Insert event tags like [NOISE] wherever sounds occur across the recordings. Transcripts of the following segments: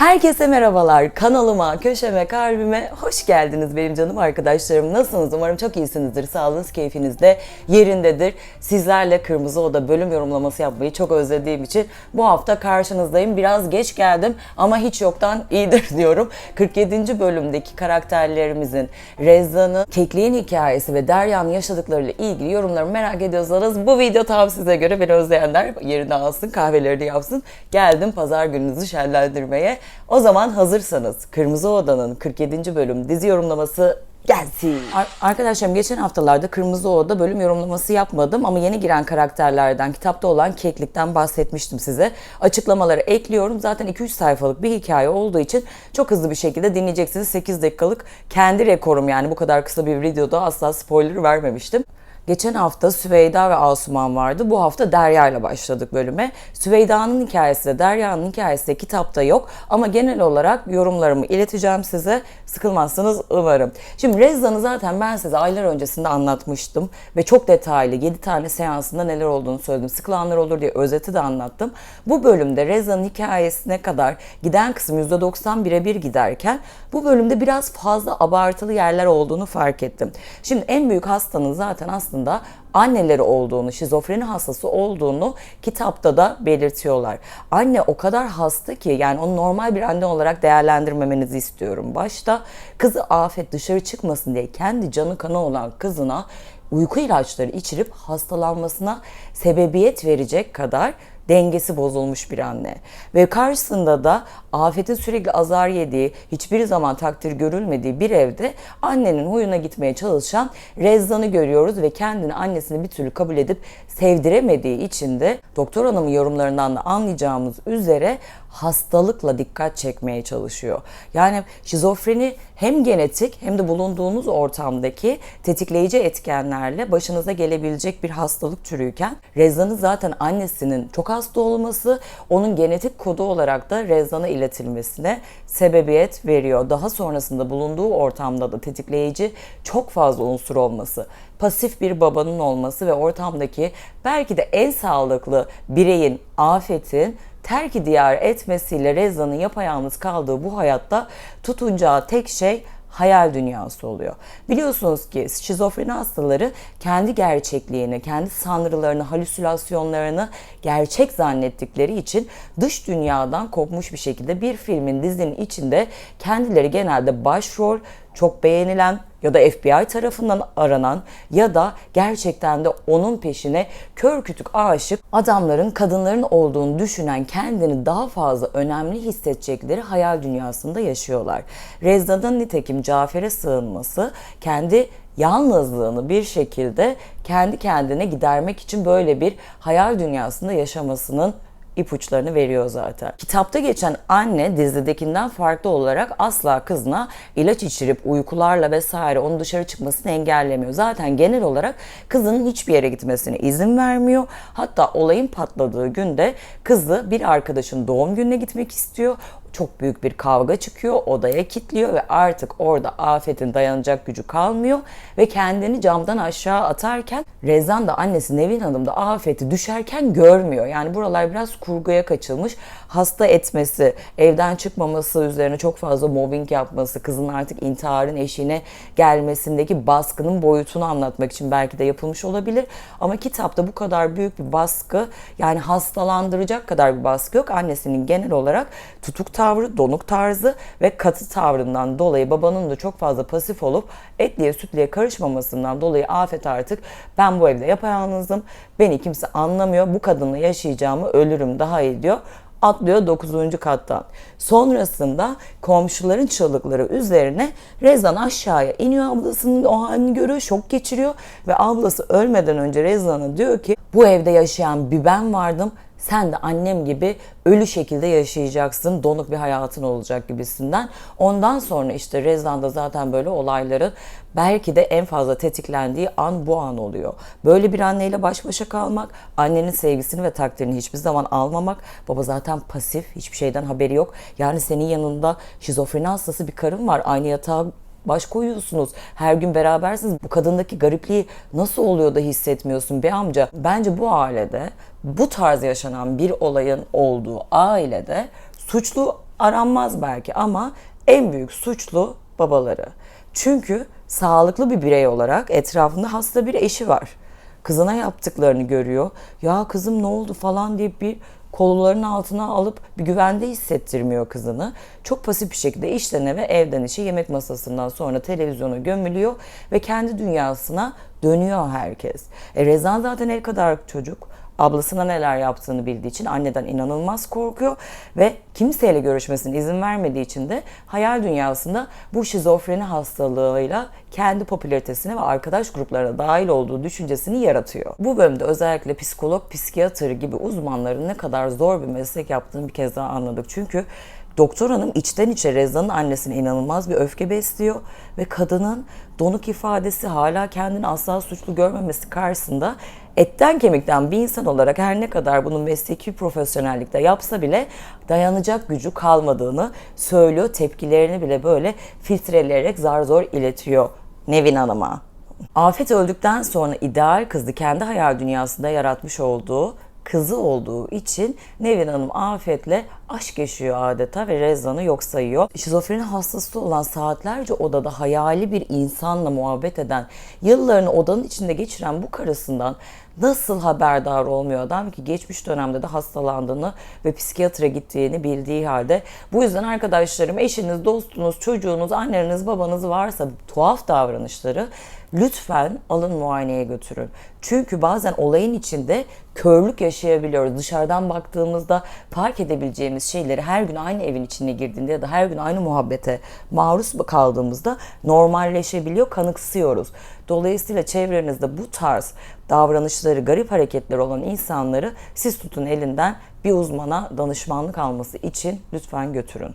Herkese merhabalar. Kanalıma, köşeme, kalbime hoş geldiniz benim canım arkadaşlarım. Nasılsınız? Umarım çok iyisinizdir. Sağlığınız, keyfiniz de yerindedir. Sizlerle Kırmızı Oda bölüm yorumlaması yapmayı çok özlediğim için bu hafta karşınızdayım. Biraz geç geldim ama hiç yoktan [LAUGHS] iyidir diyorum. 47. bölümdeki karakterlerimizin Rezza'nın, Kekliğin hikayesi ve Derya'nın yaşadıklarıyla ilgili yorumlarımı merak ediyorsanız bu video tam size göre beni özleyenler yerine alsın, kahvelerini yapsın. Geldim pazar gününüzü şenlendirmeye. O zaman hazırsanız Kırmızı Oda'nın 47. bölüm dizi yorumlaması gelsin. Ar- arkadaşlarım geçen haftalarda Kırmızı Oda bölüm yorumlaması yapmadım ama yeni giren karakterlerden, kitapta olan keklikten bahsetmiştim size. Açıklamaları ekliyorum. Zaten 2-3 sayfalık bir hikaye olduğu için çok hızlı bir şekilde dinleyeceksiniz. 8 dakikalık kendi rekorum yani bu kadar kısa bir videoda asla spoiler vermemiştim. Geçen hafta Süveyda ve Asuman vardı. Bu hafta Derya ile başladık bölüme. Süveyda'nın hikayesi de Derya'nın hikayesi de kitapta yok. Ama genel olarak yorumlarımı ileteceğim size. Sıkılmazsınız umarım. Şimdi Rezza'nı zaten ben size aylar öncesinde anlatmıştım. Ve çok detaylı 7 tane seansında neler olduğunu söyledim. Sıkılanlar olur diye özeti de anlattım. Bu bölümde Rezza'nın hikayesine kadar giden kısım %90 birebir giderken bu bölümde biraz fazla abartılı yerler olduğunu fark ettim. Şimdi en büyük hastanın zaten aslında anneleri olduğunu, şizofreni hastası olduğunu kitapta da belirtiyorlar. Anne o kadar hasta ki yani onu normal bir anne olarak değerlendirmemenizi istiyorum. Başta kızı afet dışarı çıkmasın diye kendi canı kanı olan kızına uyku ilaçları içirip hastalanmasına sebebiyet verecek kadar dengesi bozulmuş bir anne. Ve karşısında da afetin sürekli azar yediği, hiçbir zaman takdir görülmediği bir evde annenin huyuna gitmeye çalışan Rezzan'ı görüyoruz ve kendini annesini bir türlü kabul edip sevdiremediği için de doktor hanımın yorumlarından da anlayacağımız üzere hastalıkla dikkat çekmeye çalışıyor. Yani şizofreni hem genetik hem de bulunduğunuz ortamdaki tetikleyici etkenlerle başınıza gelebilecek bir hastalık türüyken Rezzan'ın zaten annesinin çok hasta olması onun genetik kodu olarak da Rezzan'a iletilmesine sebebiyet veriyor. Daha sonrasında bulunduğu ortamda da tetikleyici çok fazla unsur olması, pasif bir babanın olması ve ortamdaki belki de en sağlıklı bireyin, afetin terki diyar etmesiyle Rezza'nın yapayalnız kaldığı bu hayatta tutunacağı tek şey hayal dünyası oluyor. Biliyorsunuz ki şizofreni hastaları kendi gerçekliğini, kendi sanrılarını, halüsinasyonlarını gerçek zannettikleri için dış dünyadan kopmuş bir şekilde bir filmin, dizinin içinde kendileri genelde başrol, çok beğenilen ya da FBI tarafından aranan ya da gerçekten de onun peşine kör kütük aşık adamların, kadınların olduğunu düşünen kendini daha fazla önemli hissedecekleri hayal dünyasında yaşıyorlar. Rezza'nın nitekim Cafer'e sığınması kendi yalnızlığını bir şekilde kendi kendine gidermek için böyle bir hayal dünyasında yaşamasının ipuçlarını veriyor zaten. Kitapta geçen anne dizidekinden farklı olarak asla kızına ilaç içirip uykularla vesaire onun dışarı çıkmasını engellemiyor. Zaten genel olarak kızının hiçbir yere gitmesine izin vermiyor. Hatta olayın patladığı günde kızı bir arkadaşın doğum gününe gitmek istiyor çok büyük bir kavga çıkıyor, odaya kilitliyor ve artık orada afetin dayanacak gücü kalmıyor ve kendini camdan aşağı atarken Rezan da annesi Nevin Hanım da afeti düşerken görmüyor. Yani buralar biraz kurguya kaçılmış. Hasta etmesi, evden çıkmaması üzerine çok fazla mobbing yapması, kızın artık intiharın eşiğine gelmesindeki baskının boyutunu anlatmak için belki de yapılmış olabilir. Ama kitapta bu kadar büyük bir baskı yani hastalandıracak kadar bir baskı yok. Annesinin genel olarak tutuk tavrı, donuk tarzı ve katı tavrından dolayı babanın da çok fazla pasif olup etliye sütlüye karışmamasından dolayı Afet artık. Ben bu evde yapayalnızım, beni kimse anlamıyor, bu kadınla yaşayacağımı ölürüm daha iyi diyor. Atlıyor 9. kattan. Sonrasında komşuların çığlıkları üzerine Rezan aşağıya iniyor. Ablasının o halini görüyor, şok geçiriyor ve ablası ölmeden önce Rezan'a diyor ki bu evde yaşayan bir ben vardım sen de annem gibi ölü şekilde yaşayacaksın, donuk bir hayatın olacak gibisinden. Ondan sonra işte Rezan'da zaten böyle olayların belki de en fazla tetiklendiği an bu an oluyor. Böyle bir anneyle baş başa kalmak, annenin sevgisini ve takdirini hiçbir zaman almamak, baba zaten pasif, hiçbir şeyden haberi yok. Yani senin yanında şizofreni hastası bir karın var, aynı yatağa baş koyuyorsunuz. Her gün berabersiniz. Bu kadındaki garipliği nasıl oluyor da hissetmiyorsun be amca? Bence bu ailede bu tarz yaşanan bir olayın olduğu ailede suçlu aranmaz belki ama en büyük suçlu babaları. Çünkü sağlıklı bir birey olarak etrafında hasta bir eşi var. Kızına yaptıklarını görüyor. Ya kızım ne oldu falan deyip bir kollarının altına alıp bir güvende hissettirmiyor kızını. Çok pasif bir şekilde işten eve, evden işe, yemek masasından sonra televizyona gömülüyor ve kendi dünyasına dönüyor herkes. E Rezan zaten el kadar çocuk ablasına neler yaptığını bildiği için anneden inanılmaz korkuyor ve kimseyle görüşmesine izin vermediği için de hayal dünyasında bu şizofreni hastalığıyla kendi popülaritesine ve arkadaş gruplarına dahil olduğu düşüncesini yaratıyor. Bu bölümde özellikle psikolog, psikiyatr gibi uzmanların ne kadar zor bir meslek yaptığını bir kez daha anladık. Çünkü Doktor hanım içten içe Reza'nın annesine inanılmaz bir öfke besliyor ve kadının donuk ifadesi hala kendini asla suçlu görmemesi karşısında etten kemikten bir insan olarak her ne kadar bunu mesleki profesyonellikte yapsa bile dayanacak gücü kalmadığını söylüyor. Tepkilerini bile böyle filtreleyerek zar zor iletiyor Nevin Hanım'a. Afet öldükten sonra ideal kızı kendi hayal dünyasında yaratmış olduğu kızı olduğu için Nevin Hanım Afet'le aşk yaşıyor adeta ve Rezan'ı yok sayıyor. Şizofreni hastası olan saatlerce odada hayali bir insanla muhabbet eden, yıllarını odanın içinde geçiren bu karısından nasıl haberdar olmuyor adam ki geçmiş dönemde de hastalandığını ve psikiyatra gittiğini bildiği halde. Bu yüzden arkadaşlarım eşiniz, dostunuz, çocuğunuz, anneniz, babanız varsa tuhaf davranışları lütfen alın muayeneye götürün. Çünkü bazen olayın içinde körlük yaşayabiliyoruz. Dışarıdan baktığımızda fark edebileceğimiz şeyleri her gün aynı evin içine girdiğinde ya da her gün aynı muhabbete maruz kaldığımızda normalleşebiliyor, kanıksıyoruz. Dolayısıyla çevrenizde bu tarz davranışları, garip hareketleri olan insanları siz tutun elinden bir uzmana danışmanlık alması için lütfen götürün.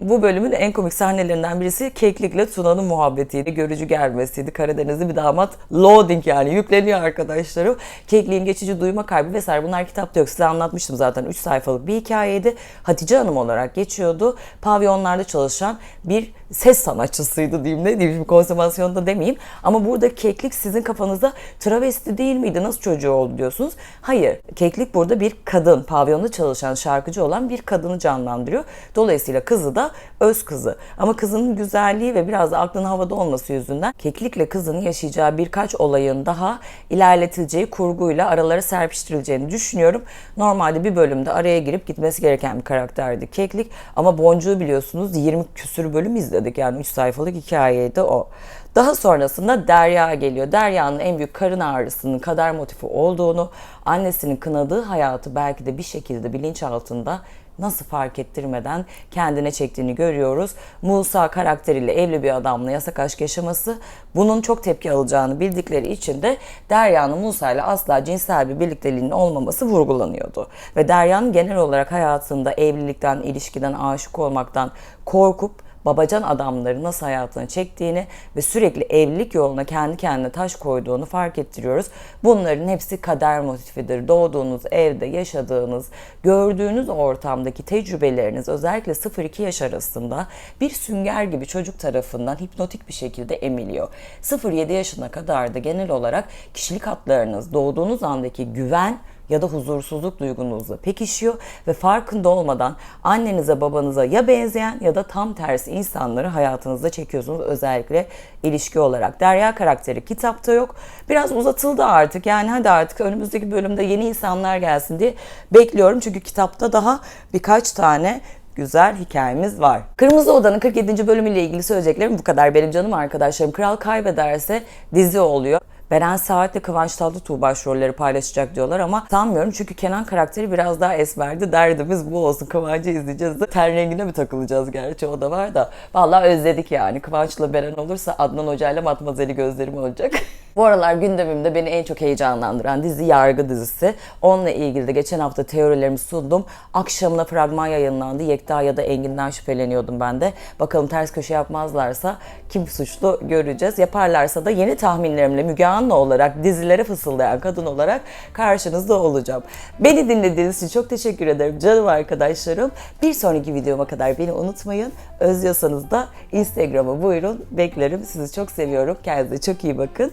Bu bölümün en komik sahnelerinden birisi Keklik'le Tuna'nın muhabbetiydi. Görücü gelmesiydi. Karadenizli bir damat. Loading yani yükleniyor arkadaşlarım. Keklik'in geçici duyma kaybı vesaire bunlar kitapta yok. Size anlatmıştım zaten 3 sayfalık bir hikayeydi. Hatice Hanım olarak geçiyordu. Pavyonlarda çalışan bir ses sanatçısıydı diyeyim ne diyeyim konservasyonda demeyeyim. Ama burada Keklik sizin kafanızda travesti değil miydi nasıl çocuğu oldu diyorsunuz. Hayır Keklik burada bir kadın pavyonda çalışan şarkıcı olan bir kadını canlandırıyor. Dolayısıyla kızı da öz kızı. Ama kızının güzelliği ve biraz da aklının havada olması yüzünden Keklik'le kızının yaşayacağı birkaç olayın daha ilerletileceği kurguyla aralara serpiştirileceğini düşünüyorum. Normalde bir bölümde araya girip gitmesi gereken bir karakterdi Keklik. Ama Boncuğu biliyorsunuz 20 küsür bölüm izledik. Yani 3 sayfalık hikayeydi o. Daha sonrasında Derya geliyor. Derya'nın en büyük karın ağrısının kader motifi olduğunu, annesinin kınadığı hayatı belki de bir şekilde bilinçaltında nasıl fark ettirmeden kendine çektiğini görüyoruz. Musa karakteriyle evli bir adamla yasak aşk yaşaması bunun çok tepki alacağını bildikleri için de Derya'nın Musa ile asla cinsel bir birlikteliğinin olmaması vurgulanıyordu. Ve Derya'nın genel olarak hayatında evlilikten, ilişkiden, aşık olmaktan korkup babacan adamları nasıl hayatına çektiğini ve sürekli evlilik yoluna kendi kendine taş koyduğunu fark ettiriyoruz. Bunların hepsi kader motifidir. Doğduğunuz evde yaşadığınız, gördüğünüz ortamdaki tecrübeleriniz özellikle 0-2 yaş arasında bir sünger gibi çocuk tarafından hipnotik bir şekilde emiliyor. 0-7 yaşına kadar da genel olarak kişilik hatlarınız, doğduğunuz andaki güven ya da huzursuzluk duygunuzla pekişiyor ve farkında olmadan annenize babanıza ya benzeyen ya da tam tersi insanları hayatınızda çekiyorsunuz özellikle ilişki olarak. Derya karakteri kitapta yok. Biraz uzatıldı artık yani hadi artık önümüzdeki bölümde yeni insanlar gelsin diye bekliyorum. Çünkü kitapta daha birkaç tane güzel hikayemiz var. Kırmızı Oda'nın 47. bölümüyle ilgili söyleyeceklerim bu kadar benim canım arkadaşlarım. Kral kaybederse dizi oluyor. Beren Saat ile Kıvanç Tatlıtuğ başrolleri paylaşacak diyorlar ama sanmıyorum çünkü Kenan karakteri biraz daha esmerdi. Derdimiz bu olsun. Kıvanç'ı izleyeceğiz de ten rengine mi takılacağız gerçi o da var da. Vallahi özledik yani. Kıvanç'la Beren olursa Adnan Hoca ile Matmazeli gözlerim olacak. [LAUGHS] bu aralar gündemimde beni en çok heyecanlandıran dizi Yargı dizisi. Onunla ilgili de geçen hafta teorilerimi sundum. Akşamına fragman yayınlandı. Yekta ya da Engin'den şüpheleniyordum ben de. Bakalım ters köşe yapmazlarsa kim suçlu göreceğiz. Yaparlarsa da yeni tahminlerimle Müge Anlı olarak dizilere fısıldayan kadın olarak karşınızda olacağım. Beni dinlediğiniz için çok teşekkür ederim canım arkadaşlarım. Bir sonraki videoma kadar beni unutmayın. Özlüyorsanız da Instagram'a buyurun. Beklerim. Sizi çok seviyorum. Kendinize çok iyi bakın.